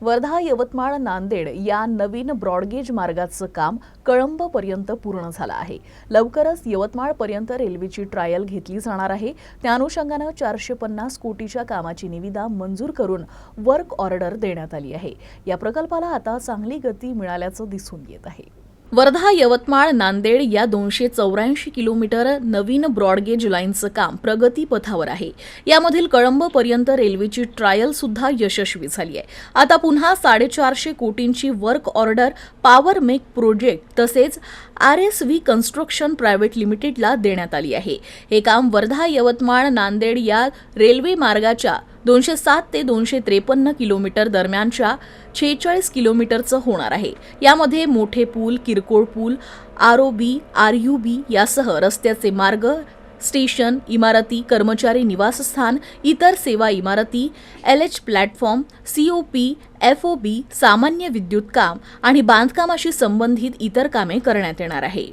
वर्धा यवतमाळ नांदेड या नवीन ब्रॉडगेज मार्गाचं काम कळंबपर्यंत पूर्ण झालं आहे. लवकरच यवतमाळपर्यंत रेल्वेची ट्रायल घेतली जाणार आहे. त्या अनुषंगानं चारशे पन्नास कोटीच्या कामाची निविदा मंजूर करून वर्क ऑर्डर देण्यात आली आहे. या प्रकल्पाला आता चांगली गती मिळाल्याचं दिसून येत आहे. वर्धा यवतमाळ नांदेड या दोनशे चौऱ्याऐंशी किलोमीटर नवीन ब्रॉडगेज लाईनचं काम प्रगतीपथावर आहे. यामधील कळंबपर्यंत रेल्वेची ट्रायल सुद्धा यशस्वी झाली आहे. आता पुन्हा साडेचारशे कोटींची work order power mech project तसेच R S V construction private लिमिटेडला देण्यात आली आहे. हे काम वर्धा यवतमाळ नांदेड या रेल्वे मार्गाच्या दोनशे सात ते दोनशे त्रेपन्न किलोमीटर दरम्यानच्या छेचाळीस किलोमीटरचं होणार आहे. यामध्ये मोठे पूल किरकोळ पूल R O B R U B यासह रस्त्याचे मार्ग स्टेशन इमारती कर्मचारी निवासस्थान इतर सेवा इमारती L H platform C O P F O B सामान्य विद्युत काम आणि बांधकामाशी संबंधित इतर कामे करण्यात येणार आहे.